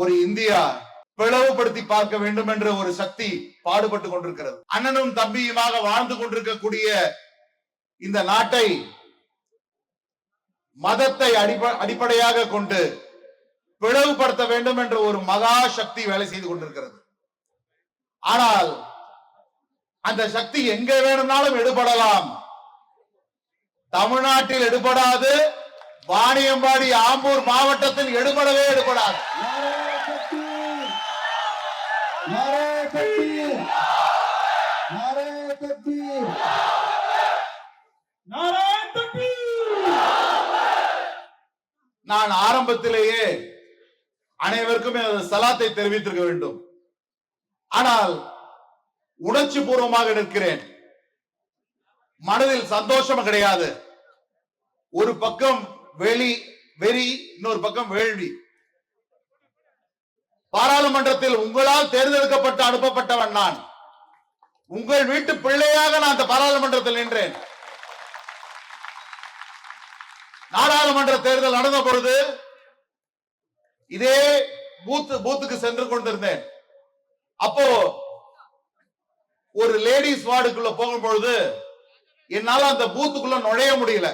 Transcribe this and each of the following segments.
ஒரு இந்தியா பிளவுபடுத்தி பார்க்க வேண்டும் என்ற ஒரு சக்தி பாடுபட்டு கொண்டிருக்கிறது. அண்ணனும் தம்பியுமாக வாழ்ந்து கொண்டிருக்கக்கூடிய இந்த நாட்டை மதத்தை அடிப்படையாக கொண்டு பிளவுபடுத்த வேண்டும் என்ற ஒரு மகா சக்தி வேலை செய்து கொண்டிருக்கிறது. ஆனால் அந்த சக்தி எங்க வேணும்னாலும் எடுபடலாம். தமிழ்நாட்டில் எடுபடாது வாணியம்பாடி ஆம்பூர் மாவட்டத்தில் எடுபடவே எடுபடாது. नारे तकबीर नारे तकबीर नारे तकबीर நான் ஆரம்பத்திலேயே அனைவருக்கும் எனது சலாத்தை தெரிவித்திருக்க வேண்டும் ஆனால் உணர்ச்சி பூர்வமாக நிற்கிறேன் மனதில் சந்தோஷம் கிடையாது ஒரு பக்கம் வெளி வெறி இன்னொரு பக்கம் வேள்வி பாராளுமன்றத்தில் உங்களால் தேர்ந்தெடுக்கப்பட்டு அனுப்பப்பட்டவன் நான். உங்கள் வீட்டு பிள்ளையாக நான் அந்த பாராளுமன்றத்தில் நின்றேன். நாடாளுமன்ற தேர்தல் நடந்த பொழுது இதே பூத்து பூத்துக்கு சென்று கொண்டிருந்தேன். அப்போ ஒரு லேடிஸ் வார்டுக்குள்ள போகும் பொழுது என்னால அந்த பூத்துக்குள்ள நுழைய முடியல.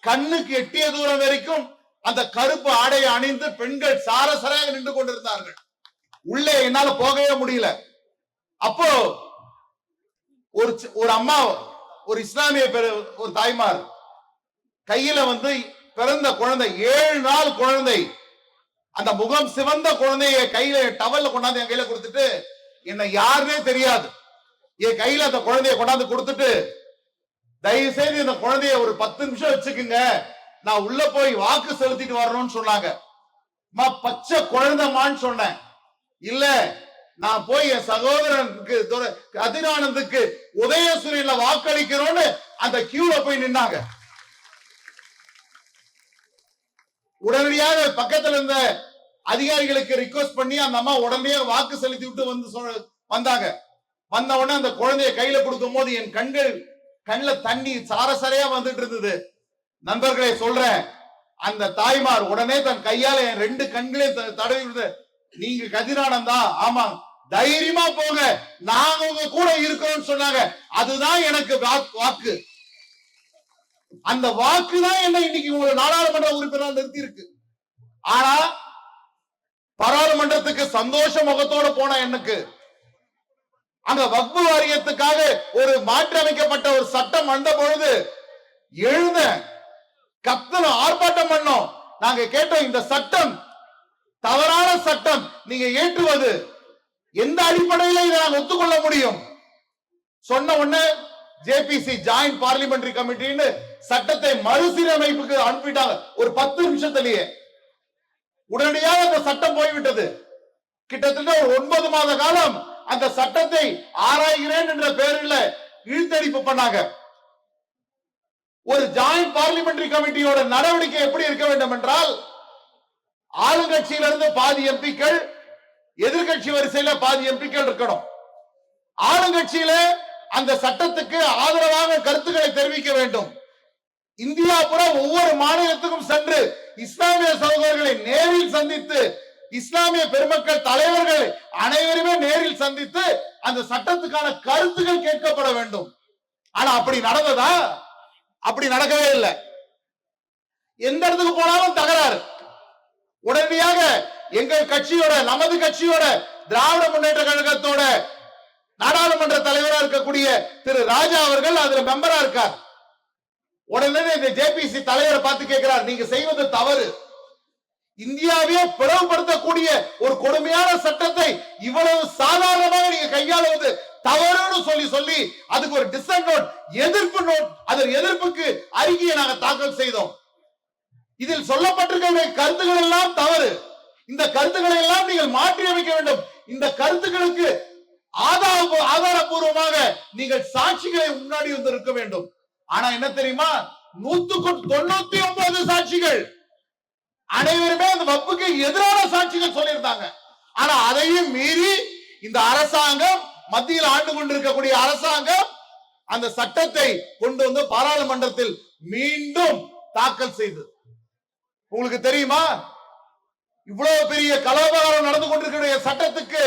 கண்ணுக்கு எட்டிய தூரம் வரைக்கும் அந்த கருப்பு ஆடையை அணிந்து பெண்கள் சாரசராக நின்று கொண்டிருந்தார்கள். உள்ளே என்னால போகவே முடியல. அப்போ ஒரு ஒரு அம்மா ஒரு இஸ்லாமிய பெரு ஒரு தாய்மார் கையில வந்து பிறந்த குழந்தை ஏழு நாள் குழந்தை அந்த முகம் சிவந்த குழந்தைய கையில டவல்ல கொண்டாந்து என் கையில கொடுத்துட்டு என்ன யாருன்னே தெரியாது. என் கையில அந்த குழந்தைய கொண்டாந்து கொடுத்துட்டு தயவு செய்து இந்த குழந்தைய ஒரு பத்து நிமிஷம் வச்சுக்குங்க. நான் உள்ள போய் வாக்கு செலுத்திட்டு வரணும்னு சொன்னாங்க. அம்மா, பச்சை குழந்தைமான்னு சொன்னேன். இல்ல நான் போய் என் சகோதரனுக்கு அதிரானந்துக்கு உதயசூரியன்ல வாக்களிக்கிறோம்னு அந்த கியூல போய் நின்னாங்க. உடனடியாக பக்கத்துல இருந்த அதிகாரிகளுக்கு ரிக்வஸ்ட் பண்ணி அந்த அம்மா உடனடியாக வாக்கு செலுத்தி விட்டு வந்து சொ- வந்தாங்க. வந்த உடனே அந்த குழந்தைய கையில கொடுக்கும் போது என் கண்கள் கண்ணில் தண்ணி சாரசரையா வந்துட்டு இருந்தது. நண்பர்களை சொல்றேன். அந்த தாய்மார் உடனே தன் கையால என் ரெண்டு கண்களையும் த- தடவி விடுது. நீங்க கதிரானந்தா? ஆமா. தைரியமா போங்க. நாங்க உங்க கூட இருக்கிறோம் சொன்னாங்க. அதுதான் எனக்கு வாக்கு. அந்த வாக்கு தான் என்ன இன்னைக்கு ஒரு நாடாளுமன்ற உறுப்பினர் நிறுத்தி இருக்கு ஆனா பாராளுமன்றத்துக்கு சந்தோஷ முகத்தோட போன எனக்கு. அங்க வக்பு வாரியத்துக்காக ஒரு மாற்றி அமைக்கப்பட்ட ஒரு சட்டம் வந்த பொழுது எழுந்தேன். கத்தனும் ஆர்ப்பாட்டம் பண்ணோம். நாங்க கேட்டோம் இந்த சட்டம் தவறான சட்டம் நீங்க ஏற்றுவது எந்த அடிப்படையில இதை நாங்க ஒத்துக்கொள்ள முடியும்? சொன்ன உடனே ஜேபிசி ஜாயிண்ட் பார்லிமெண்டரி கமிட்டின்னு சட்டத்தை மறுசீரமைப்புக்கு அனுப்பிட்டாங்க. ஒரு பத்து நிமிஷத்திலேயே. உடனடியாக அந்த சட்டம் போய்விட்டது. கிட்டத்தட்ட ஒரு ஒன்பது மாத காலம் அந்த சட்டத்தை ஆராய்கிறேன் என்ற பெயரில் இழுத்தடிப்பு பண்ணாங்க. ஒரு ஜாயிண்ட் பார்லிமெண்டரி கமிட்டியோட நடவடிக்கை எப்படி இருக்க வேண்டும் என்றால் ஆளுங்கட்சியிலிருந்து பாதி எம்பிக்கள் எதிர்கட்சி வரிசையில பாதி எம்பிக்கள் இருக்கணும். ஆளுங்கட்சியில அந்த சட்டத்துக்கு ஆதரவாக கருத்துக்களை தெரிவிக்க வேண்டும். இந்தியா புற ஒவ்வொரு மாநிலத்துக்கும் சென்று இஸ்லாமிய சகோதரர்களை நேரில் சந்தித்து இஸ்லாமிய பெருமக்கள் தலைவர்கள் அனைவருமே நேரில் சந்தித்து அந்த சட்டத்துக்கான கருத்துக்கள் கேட்கப்பட வேண்டும். ஆனா அப்படி நடந்ததா? அப்படி நடக்கவே இல்லை. எந்த இடத்துக்கு போனாலும் தகராறு. உடனடியாக எங்க கட்சியோட நமது கட்சியோட திராவிட முன்னேற்ற கழகத்தோட நாடாளுமன்ற தலைவரா இருக்கக்கூடிய திரு ராஜா அவர்கள் அதுல மெம்பரா இருக்கார். உடனே இந்த ஜேபிசி தலைவரை பார்த்து கேட்கிறார் நீங்க செய்வது தவறு. இந்தியாவையே பிளவுபடுத்தக்கூடிய ஒரு கொடுமையான சட்டத்தை இவ்வளவு சாதாரணமாக நீங்க கையாளுவது தவறுன்னு சொல்லி சொல்லி அதுக்கு ஒரு டிசன் நோட் எதிர்ப்பு நோட் அதன் எதிர்ப்புக்கு அறிக்கையை நாங்க தாக்கல் செய்தோம். இதில் சொல்லப்பட்டிருக்கிற கருத்துக்கள் எல்லாம் தவறு. இந்த கருத்துக்களை எல்லாம் நீங்கள் மாற்றி அமைக்க வேண்டும். இந்த கருத்துக்களுக்கு ஆதார ஆதாரபூர்வமாக நீங்கள் சாட்சிகளை முன்னாடி வந்து இருக்க வேண்டும். ஆனா என்ன தெரியுமா? நூத்துக்கு தொண்ணூத்தி ஒன்பது சாட்சிகள். அனைவருமே அந்த வப்புக்கு எதிரான சாட்சிகள் சொல்லியிருந்தாங்க. ஆனா அதையும் மீறி இந்த அரசாங்கம் மத்தியில் ஆண்டு கொண்டிருக்கக்கூடிய அரசாங்கம் அந்த சட்டத்தை கொண்டு வந்து பாராளுமன்றத்தில் மீண்டும் தாக்கல் செய்தது. உங்களுக்கு தெரியுமா? இவ்வளவு பெரிய கலவரம் நடந்து கொண்டிருக்கிற சட்டத்துக்கு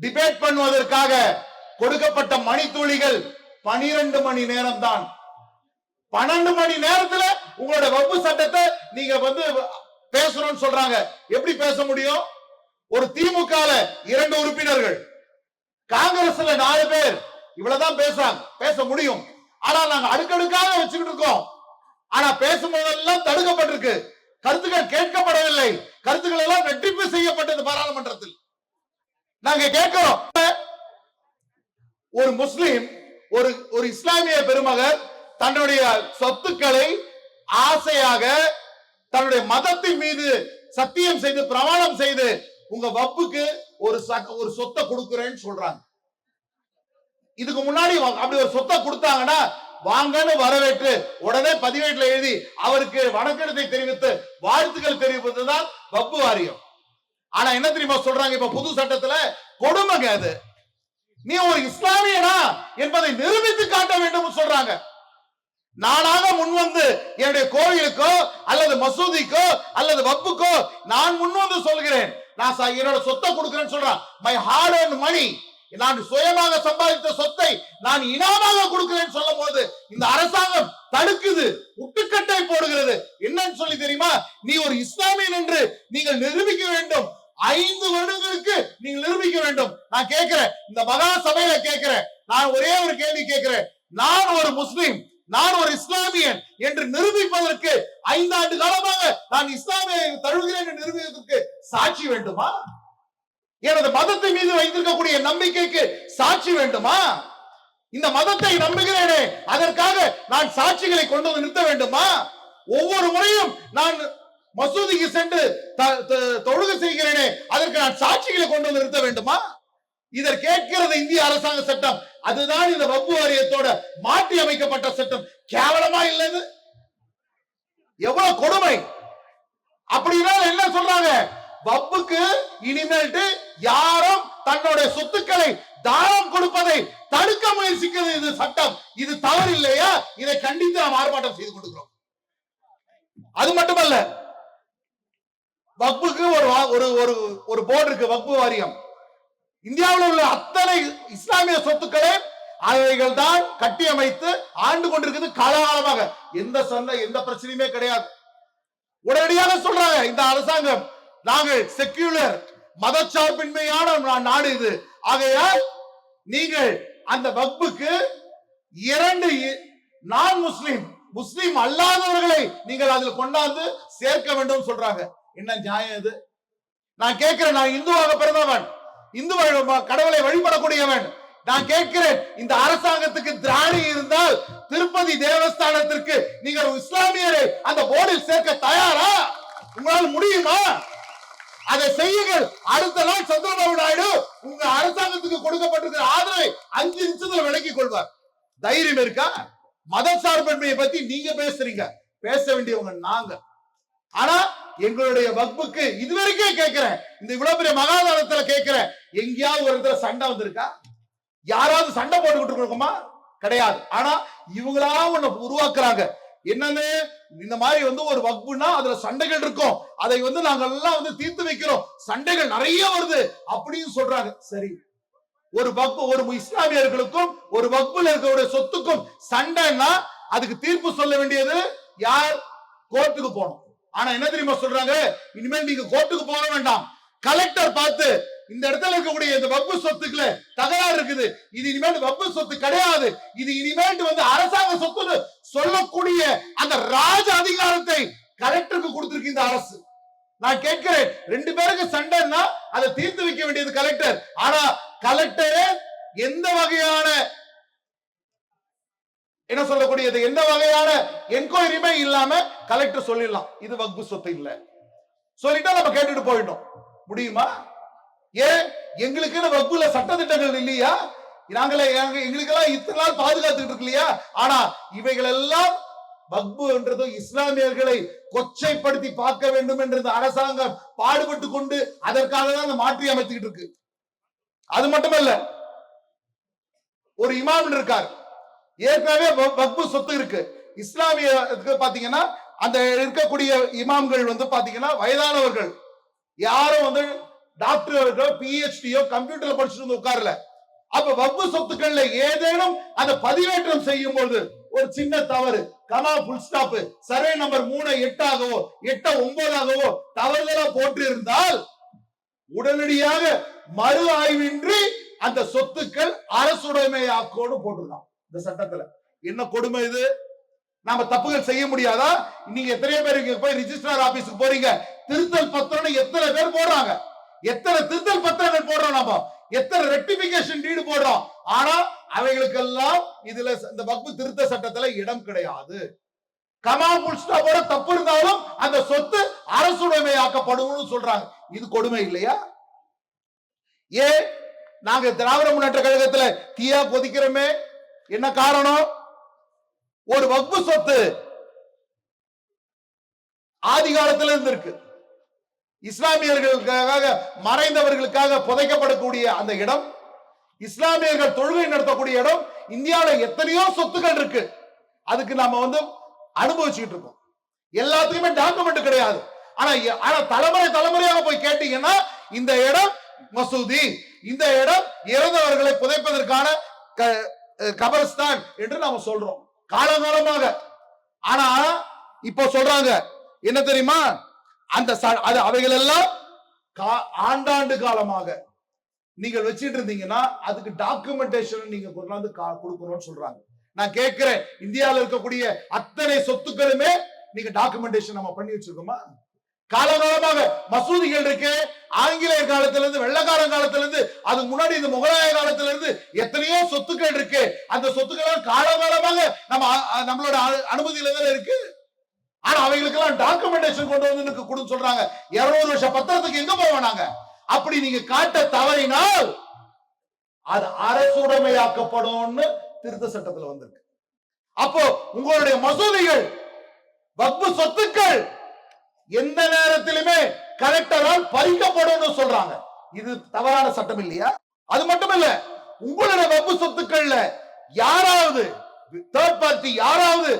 டிபேட் பண்ணுவதற்காக கொடுக்கப்பட்ட மணித்துளிகள் பனிரெண்டு மணி நேரம் தான் பன்னெண்டு மணி நேரத்துல உங்களோட வகுப்பு சட்டத்தை நீங்க வந்து பேசணும்னு சொல்றாங்க. எப்படி பேச முடியும்? ஒரு திமுக இரண்டு உறுப்பினர்கள். காங்கிரஸ்ல நாலு பேர். இவ்வளவுதான் பேசுறாங்க. பேச முடியும். ஆனா நாங்க அடுக்கடுக்காக வச்சுக்கிட்டு இருக்கோம். ஆனா பேசும்போதெல்லாம் தடுக்கப்பட்டிருக்கு. கருத்துக்கள் கேட்கப்படவில்லை. கருத்துக்கள் எல்லாம் ரெட்டிப்பு செய்யப்பட்டது பாராளுமன்றத்தில். நாங்க கேட்கிறோம். ஒரு முஸ்லிம் ஒரு ஒரு இஸ்லாமிய பெருமகர் தன்னுடைய சொத்துக்களை ஆசையாக தன்னுடைய மதத்தின் மீது சத்தியம் செய்து பிரமாணம் செய்து உங்க வப்புக்கு ஒரு ஒரு சொத்தை கொடுக்குறேன்னு சொல்றாங்க. இதுக்கு முன்னாடி அப்படி ஒரு சொத்தை கொடுத்தாங்கன்னா வாங்கன்னு வரவேற்று உடனே பதிவேட்டில் எழுதி அவருக்கு வணக்கத்தை தெரிவித்து வாழ்த்துக்கள் தெரிவிப்பதுதான் வப்பு வாரியம். ஆனா என்ன தெரியுமா சொல்றாங்க? இப்ப புது சட்டத்துல கொடுமைங்க அது. நீ ஒரு இஸ்லாமியனா என்பதை நிரூபித்து காட்ட வேண்டும் சொல்றாங்க. நானாக முன்வந்து என்னுடைய கோயிலுக்கோ அல்லது மசூதிக்கோ அல்லது வப்புக்கோ நான் முன்வந்து சொல்கிறேன். நான் என்னோட சொத்தை கொடுக்கிறேன்னு சொல்றான் மை ஹார்ட் அண்ட் மணி நான் சுயமாக சம்பாதித்த சொத்தை நான் இனாமாக கொடுக்கிறேன்னு சொல்லும் போது இந்த அரசாங்கம் தடுக்குது முட்டுக்கட்டை போடுகிறது. என்னன்னு சொல்லி தெரியுமா? நீ ஒரு இஸ்லாமியன் என்று நீங்கள் நிரூபிக்க வேண்டும். ஐந்து வருடங்களுக்கு நீங்கள் நிரூபிக்க வேண்டும். நான் கேட்கிறேன் இந்த மகா சபையில கேட்கிறேன். நான் ஒரே ஒரு கேள்வி கேட்கிறேன். நான் ஒரு முஸ்லீம். நான் ஒரு இஸ்லாமியன் என்று நிரூபிப்பதற்கு ஐந்தாண்டு காலமாக நான் இஸ்லாமிய தழுவுகிறேன் என்று நிரூபிப்பதற்கு சாட்சி வேண்டுமா? எனது மதத்தை மீது வைத்திருக்கக்கூடிய நம்பிக்கைக்கு சாட்சி வேண்டுமா? இந்த மதத்தை நம்புகிறேனே அதற்காக நான் சாட்சிகளை கொண்டு வந்து நிறுத்த வேண்டுமா? ஒவ்வொரு முறையும் நான் மசூதிக்கு சென்று த- தொழுகை செய்கிறேனே அதற்கு நான் சாட்சிகளை கொண்டு வந்து நிறுத்த வேண்டுமா? இதர் கேட்கிறது இந்திய அரசாங்க சட்டம். அதுதான் இந்த வப்பு வாரியத்தோட மாற்றி அமைக்கப்பட்ட சட்டம். கேவலமா இல்லது எவ்வளவு கொடுமை? அப்படின்னா என்ன சொல்றாங்க? வப்புக்கு இனிமேல்ட்டு யாரும் தன்னுடைய சொத்துக்களை தானம் கொடுப்பதை தடுக்க முயற்சிக்கிறது இது சட்டம். இது தவறு இல்லையா இதை கண்டித்து நாம் ஆர்ப்பாட்டம் செய்து கொடுக்கிறோம் அது மட்டுமல்ல வக்புக்கு ஒரு வா- ஒரு ஒரு ஒரு போர்டு இருக்கு வக்பு வாரியம் இந்தியாவில் உள்ள அத்தனை இஸ்லாமிய சொத்துக்களை அவைகள் தான் கட்டி அமைத்து ஆண்டு கொண்டிருக்கிறது காலகாலமாக. எந்த சந்தை எந்த பிரச்சனையுமே கிடையாது. உடனடியாக சொல்றாங்க இந்த அரசாங்கம் நாங்கள் செக்யூலர் மதச்சார்பின்மையான நாடு இது. ஆகையால் நீங்கள் அந்த வகுப்புக்கு இரண்டு நான் முஸ்லிம் முஸ்லிம் அல்லாதவர்களை நீங்கள் அதில் கொண்டாந்து சேர்க்க வேண்டும் சொல்றாங்க. என்ன நியாயம் இது? நான் கேட்கிறேன் நான் இந்துவாக பிறந்தவன். இந்து கடவுளை வழிபடக்கூடியவன் நான் கேட்கிறேன் இந்த அரசாங்கத்துக்கு திராணி இருந்தால் திருப்பதி தேவஸ்தானத்திற்கு நீங்கள் இஸ்லாமியரை அந்த போர்டில் சேர்க்க தயாரா? உங்களால் முடியுமா? அதை செய்யுங்கள். அடுத்த நாள் சந்திரபாபு நாயுடு உங்க அரசாங்கத்துக்கு கொடுக்கப்பட்டிருக்கிற ஆதரவை அஞ்சு நிமிஷத்துல விலக்கிக் கொள்வார். தைரியம் இருக்கா? மத சார்பின்மையை பத்தி நீங்க பேசுறீங்க. பேச வேண்டியவங்க நாங்க. ஆனா எங்களுடைய வக்புக்கு இதுவரைக்கும் கேட்கிறேன். இந்த இவ்வளவு பெரிய மகாதாரத்துல கேட்கிறேன். எங்கேயாவது ஒரு இடத்துல சண்டை வந்திருக்கா? யாராவது சண்டை போட்டுக்கிட்டு இருக்கோமா கிடையாது. ஆனா இவங்களா ஒண்ணு உருவாக்குறாங்க. என்னன்னு இந்த மாதிரி வந்து ஒரு வகுப்புனா அதுல சண்டைகள் இருக்கும். அதை வந்து நாங்க எல்லாம் வந்து தீர்த்து வைக்கிறோம். சண்டைகள் நிறைய வருது அப்படின்னு சொல்றாங்க. சரி. ஒரு வக்பு ஒரு இஸ்லாமியர்களுக்கும் ஒரு வக்புல இருக்கிற சொத்துக்கும் சண்டைன்னா அதுக்கு தீர்ப்பு சொல்ல வேண்டியது யார்? கோர்ட்டுக்கு போகணும். ஆனா என்ன தெரியுமா சொல்றாங்க? இனிமேல் நீங்க கோர்ட்டுக்கு போக வேண்டாம். கலெக்டர் பார்த்து இந்த இடத்துல இருக்கக்கூடிய இந்த வப்பு சொத்துக்களை தகராறு இருக்குது. இது இனிமேல் வப்பு சொத்து கிடையாது. இது இனிமேல் வந்து அரசாங்க சொத்துன்னு சொல்லக்கூடிய அந்த ராஜ அதிகாரத்தை கலெக்டருக்கு கொடுத்திருக்கு இந்த அரசு. நான் கேட்கிறேன் ரெண்டு பேருக்கு சண்டைன்னா அதை தீர்த்து வைக்க வேண்டியது கலெக்டர். ஆனா கலெக்டரே எந்த வகையான என்ன சொல்லக்கூடியது? எந்த வகையான என்கொயரியுமே இல்லாம கலெக்டர் சொல்லிடலாம். இது வக்பு சொத்து இல்ல. சொல்லிட்டா நம்ம கேட்டுட்டு போயிட்டோம் முடியுமா? ஏன்? எங்களுக்குன்னு வகுப்புல சட்டத்திட்டங்கள் இல்லையா? நாங்களே எங்களுக்கு எங்களுக்கெல்லாம் இத்தனை நாள் பாதுகாத்துக்கிட்டு இருக்கு இல்லையா ஆனா இவைகள் எல்லாம் வக்புன்றது இஸ்லாமியர்களை கொச்சைப்படுத்தி பார்க்க வேண்டும் என்று அரசாங்கம் பாடுபட்டு கொண்டு அதற்காக தான் அந்த மாற்றி அமைத்துக்கிட்டு இருக்கு. அது மட்டுமல்ல ஒரு இமாம் இருக்கார். ஏற்கனவே வ- வக்பு சொத்து இருக்கு. இஸ்லாமிய பாத்தீங்கன்னா அந்த இருக்கக்கூடிய இமாம்கள் வந்து பாத்தீங்கன்னா வயதானவர்கள். யாரும் வந்து டாக்டர்களோ பிஹெச்டியோ கம்ப்யூட்டர்ல படிச்சுட்டு வந்து உட்காரல. அப்ப வக்பு சொத்துக்கள்ல ஏதேனும் அந்த பதிவேற்றம் செய்யும் பொழுது ஒரு சின்ன தவறு. Comma full stop survey number மூணு எட்டாகவோ எட்ட ஒன்பதாகவோ தவறுதலா போட்டு இருந்தால் உடனடியாக மறு ஆய்வின்றி அந்த சொத்துக்கள் அரசுடைமையாக்கோடு போட்டுடலாம் இந்த சட்டத்துல. என்ன கொடுமை இது? நாம தப்புகள் செய்ய முடியாதா? நீங்க எத்தனை பேர் இங்க போய் ரிஜிஸ்ட்ரார் ஆபீஸ்க்கு போறீங்க. திருத்தல் பத்திரம் எத்தனை பேர் போடுறாங்க? எத்தனை திருத்தல் பத்திரங்கள் போடுறோம் நாம? எத்தனை ரெக்டிபிகேஷன் டீடு போடுறோம்? ஆனா அவைகளுக்கெல்லாம் இதுல இந்த வகுப்பு திருத்த சட்டத்துல இடம் கிடையாது. கமா புல்ஸ்டாப்போட தப்பு இருந்தாலும் அந்த சொத்து அரசுடைமையாக்கப்படும் சொல்றாங்க. இது கொடுமை இல்லையா? ஏ நாங்க திராவிட முன்னேற்ற கழகத்துல தீயா கொதிக்கிறோமே. என்ன காரணம்? ஒரு வக்பு சொத்து ஆதி காலத்துல இருந்து இஸ்லாமியர்களுக்காக மறைந்தவர்களுக்காக புதைக்கப்படக்கூடிய அந்த இடம் இஸ்லாமியர்கள் தொழுகை நடத்தக்கூடிய இடம் இந்தியாவில் எத்தனையோ சொத்துக்கள் இருக்கு. அதுக்கு நாம வந்து அனுபவிச்சுட்டு இருக்கோம். எல்லாத்துக்குமே டாக்குமெண்ட் கிடையாது. ஆனா ஆனா தலைமுறை தலைமுறையாக போய் கேட்டீங்கன்னா இந்த இடம் மசூதி. இந்த இடம் இறந்தவர்களை புதைப்பதற்கான கபரஸ்தான் என்று நாம சொல்றோம். காலகாலமாக ஆனா இப்போ சொல்றாங்க என்ன தெரியுமா? அந்த அது அவைகள் எல்லாம் கா- ஆண்டாண்டு காலமாக. நீங்கள் வச்சிட்டு இருந்தீங்கன்னா அதுக்கு டாக்குமெண்டேஷன் நீங்க கொண்டாந்து கா- கொடுக்கணும்னு சொல்றாங்க. நான் கேட்கிறேன் இந்தியாவில் இருக்கக்கூடிய அத்தனை சொத்துக்களுமே நீங்க டாக்குமெண்டேஷன் நம்ம பண்ணி வச்சிருக்கோமா? காலகாலமாக மசூதிகள் இருக்கு ஆங்கிலேய காலத்துல இருந்து வெள்ளக்காரன் காலத்துல இருந்து அதுக்கு முன்னாடி இந்த முகலாய காலத்துல இருந்து எத்தனையோ சொத்துக்கள் இருக்கு. அந்த சொத்துக்கள் காலகாலமாக நம்ம அ- நம்மளோட அனு- அனுமதியில தானே இருக்கு? ஆனா அவைகளுக்கெல்லாம் டாக்குமெண்டேஷன் கொண்டு வந்து கொடுன்னு சொல்றாங்க. இருநூறு வருஷம் பத்திரத்துக்கு எங்க போவோம் நாங்க? அப்படி நீங்க காட்ட தவறினால் அது அரசுடைமையாக்கப்படும்னு திருத்த சட்டத்துல வந்திருக்கு. அப்போ உங்களுடைய மசூதிகள் வக்பு சொத்துக்கள் எந்த நேரத்திலுமே கலெக்டரால் பறிக்கப்படும் சொல்றாங்க. இது தவறான சட்டம் இல்லையா? அது மட்டும் இல்ல உங்களோட வம்பு சொத்துக்கள்ல யாராவது தேர்ட் பார்ட்டி யாராவது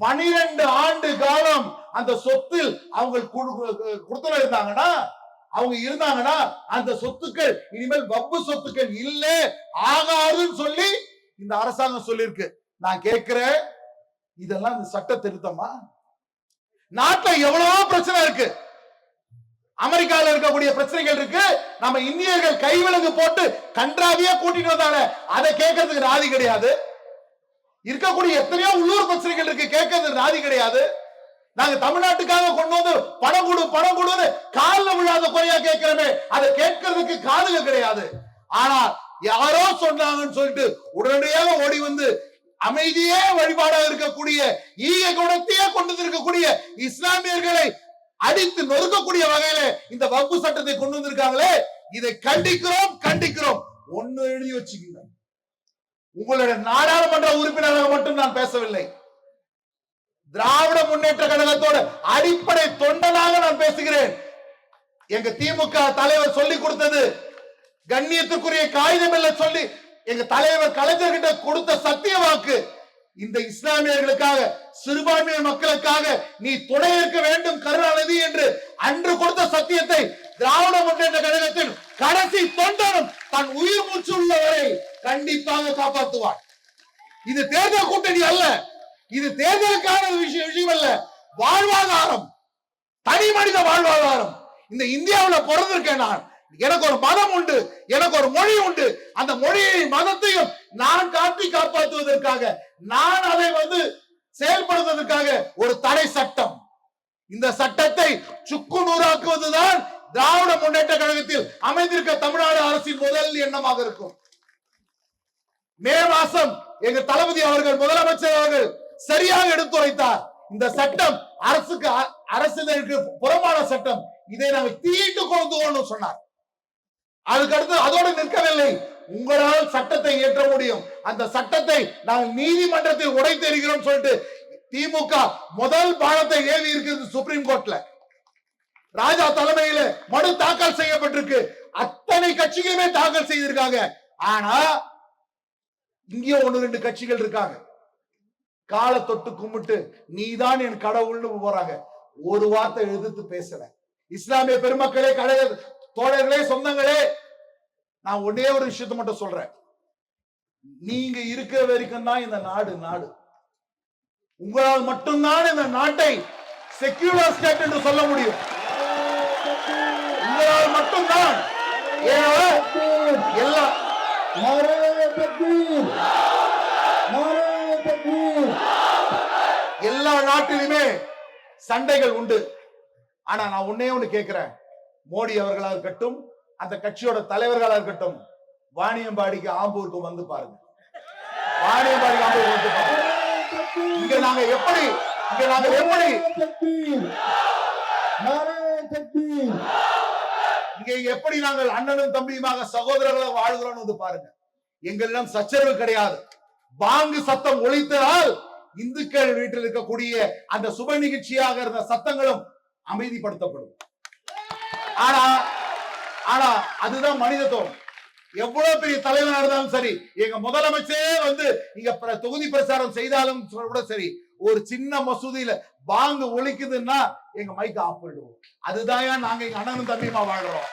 பனிரெண்டு ஆண்டு காலம் அந்த சொத்தில் அவங்க கொடுத்துல இருந்தாங்கன்னா அவங்க இருந்தாங்கன்னா அந்த சொத்துக்கள் இனிமேல் வம்பு சொத்துக்கள் இல்ல ஆகாதுன்னு சொல்லி இந்த அரசாங்கம் சொல்லியிருக்கு. நான் கேட்கிறேன் இதெல்லாம் இந்த சட்ட திருத்தமா? நாட்டுல எவ்வளவோ பிரச்சனை இருக்கு. அமெரிக்கால இருக்கக்கூடிய பிரச்சனைகள் இருக்கு. நம்ம இந்தியர்கள் கைவிலங்கு போட்டு கன்றாவியா கூட்டிட்டு வந்தாங்க. அதை கேட்கறதுக்கு ராதி கிடையாது. இருக்கக்கூடிய எத்தனையோ உள்ளூர் பிரச்சனைகள் இருக்கு. கேட்கறதுக்கு ராதி கிடையாது. நாங்க தமிழ்நாட்டுக்காக கொண்டு வந்து பணம் கொடு பணம் கொடுன்னு காலில் விழாத குறையா கேட்கிறோமே. அதை கேட்கறதுக்கு காதுகள் கிடையாது. ஆனா யாரோ சொன்னாங்கன்னு சொல்லிட்டு உடனடியாக ஓடி வந்து அமைதியே வழிபாடாக இருக்கக்கூடிய ஈக குணத்தையே கொண்டு இருக்கக்கூடிய இஸ்லாமியர்களை அடித்து நொறுக்கக்கூடிய வகையில இந்த வகுப்பு சட்டத்தை கொண்டு வந்திருக்காங்களே இதை கண்டிக்கிறோம் கண்டிக்கிறோம். ஒண்ணு எழுதி வச்சுக்கீங்க. உங்களுடைய நாடாளுமன்ற உறுப்பினராக மட்டும் நான் பேசவில்லை. திராவிட முன்னேற்ற கழகத்தோட அடிப்படை தொண்டனாக நான் பேசுகிறேன். எங்க திமுக தலைவர் சொல்லி கொடுத்தது கண்ணியத்துக்குரிய காகிதம் இல்ல சொல்லி எங்க தலைவர் கலைஞர்கிட்ட கொடுத்த சத்திய வாக்கு. இந்த இஸ்லாமியர்களுக்காக சிறுபான்மையின மக்களுக்காக நீ துணை இருக்க வேண்டும் கருணாநிதி என்று அன்று கொடுத்த சத்தியத்தை திராவிட முன்னேற்ற கழகத்தின் கடைசி தொண்டனும் தன் உயிர் மூச்சு உள்ளவரை கண்டிப்பாக காப்பாற்றுவார் இது தேர்தல் கூட்டணி அல்ல. இது தேர்தலுக்கான விஷயம் விஷயம் அல்ல வாழ்வாதாரம். தனி மனித வாழ்வாதாரம். இந்த இந்தியாவுல பிறந்திருக்கேன் நான். எனக்கு ஒரு மதம் உண்டு. எனக்கு ஒரு மொழி உண்டு. அந்த மொழியை மதத்தையும் நான் காட்டி காப்பாற்றுவதற்காக நான் அதை வந்து செயல்படுத்துவதற்காக ஒரு தடை சட்டம். இந்த சட்டத்தை சுக்கு நூறாக்குவதுதான் திராவிட முன்னேற்ற கழகத்தில் அமைந்திருக்க தமிழ்நாடு அரசின் முதல் எண்ணமாக இருக்கும். மே மாசம் எங்க தளபதி அவர்கள் முதலமைச்சர் அவர்கள் சரியாக எடுத்துரைத்தார். இந்த சட்டம் அரசுக்கு அ- அரசினருக்கு புறமான சட்டம். இதை நாங்கள் தீட்டு கொண்டு சொன்னார். அதுக்கடுத்து அதோடு நிற்கவில்லை. உங்களால் சட்டத்தை இயற்ற முடியும். அந்த சட்டத்தை நாங்கள் நீதிமன்றத்தில் உடைத்தெறிகிறோம் சொல்லிட்டு திமுக முதல் பாலத்தை ஏவி இருக்கிறது சுப்ரீம் கோர்ட்ல ராஜா தலைமையில மனு தாக்கல் செய்யப்பட்டிருக்கு. அத்தனை கட்சிகளுமே தாக்கல் செய்திருக்காங்க. ஆனா இங்கே ஒண்ணு ரெண்டு கட்சிகள் இருக்காங்க. காலை தொட்டு கும்பிட்டு நீதான் என் கடவுள்னு போறாங்க. ஒரு வார்த்தை எதிர்த்து பேசல இஸ்லாமிய பெருமக்களே கடைய தோழர்களே சொந்தங்களே நான் ஒன்னே ஒரு விஷயத்த மட்டும் சொல்றேன். நீங்க இருக்கிற வரைக்கும் தான் இந்த நாடு நாடு. உங்களால் மட்டும்தான் இந்த நாட்டை செக்யூலர் ஸ்டேட் என்று சொல்ல முடியும். உங்களால் மட்டும்தான். எல்லாம் எல்லா நாட்டிலுமே சண்டைகள் உண்டு. ஆனா நான் ஒன்னே ஒண்ணு கேட்கிறேன். மோடி அவர்களாக இருக்கட்டும் அந்த கட்சியோட தலைவர்களா இருக்கட்டும் வாணியம்பாடிக்கு ஆம்பூருக்கு வந்து பாருங்க. வாணியம்பாடிக்கு ஆம்பூருக்கு வந்து பாருங்க. இங்க நாங்க எப்படி இங்க நாங்க எப்படி? இங்க எப்படி நாங்கள் அண்ணனும் தம்பியுமாக சகோதரர்களாக வாழ்கிறோம் வந்து பாருங்க. எங்களிடம் சச்சரவு கிடையாது. பாங்கு சத்தம் ஒழித்ததால் இந்துக்கள் வீட்டில் இருக்கக்கூடிய அந்த சுப நிகழ்ச்சியாக இருந்த சத்தங்களும் அமைதிப்படுத்தப்படும். ஆனா ஆனா அதுதான் மனிதத்துவம் எவ்வளவு பெரிய தலைவனா இருந்தாலும் சரி எங்க முதலமைச்சரே வந்து இங்க பிர- தொகுதி பிரச்சாரம் செய்தாலும் கூட சரி ஒரு சின்ன மசூதியில பாங்கு ஒழிக்குதுன்னா எங்க மைக் ஆஃப் பண்ணிடுவோம். அதுதான் நாங்க எங்க அண்ணனும் தம்பியுமா வாழ்றோம்.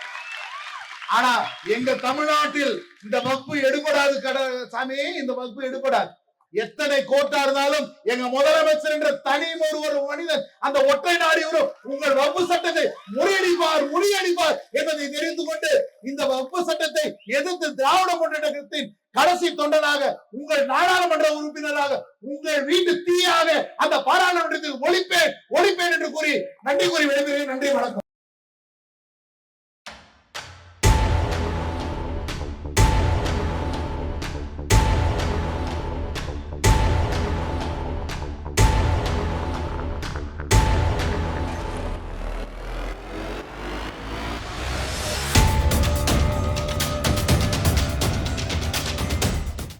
ஆனா எங்க தமிழ்நாட்டில் இந்த வகுப்பு எடுபடாது கட சாமி இந்த வகுப்பு எடுபடாது. எத்தனை கோட்டா இருந்தாலும் எங்க முதலமைச்சர் என்ற தனி ஒரு மனிதன் அந்த ஒற்றை நாடி ஒரு உங்கள் வப்பு சட்டத்தை முறியடிப்பார் முறியடிப்பார் என்பதை தெரிந்து கொண்டு இந்த வப்பு சட்டத்தை எதிர்த்து திராவிட முன்னேற்றத்தின் கடைசி தொண்டனாக உங்கள் நாடாளுமன்ற உறுப்பினராக உங்கள் வீட்டு தீயாக அந்த பாராளுமன்றத்தில் ஒழிப்பேன் ஒழிப்பேன் என்று கூறி நன்றி கூறி விடைபெறுகிறேன். நன்றி வணக்கம்.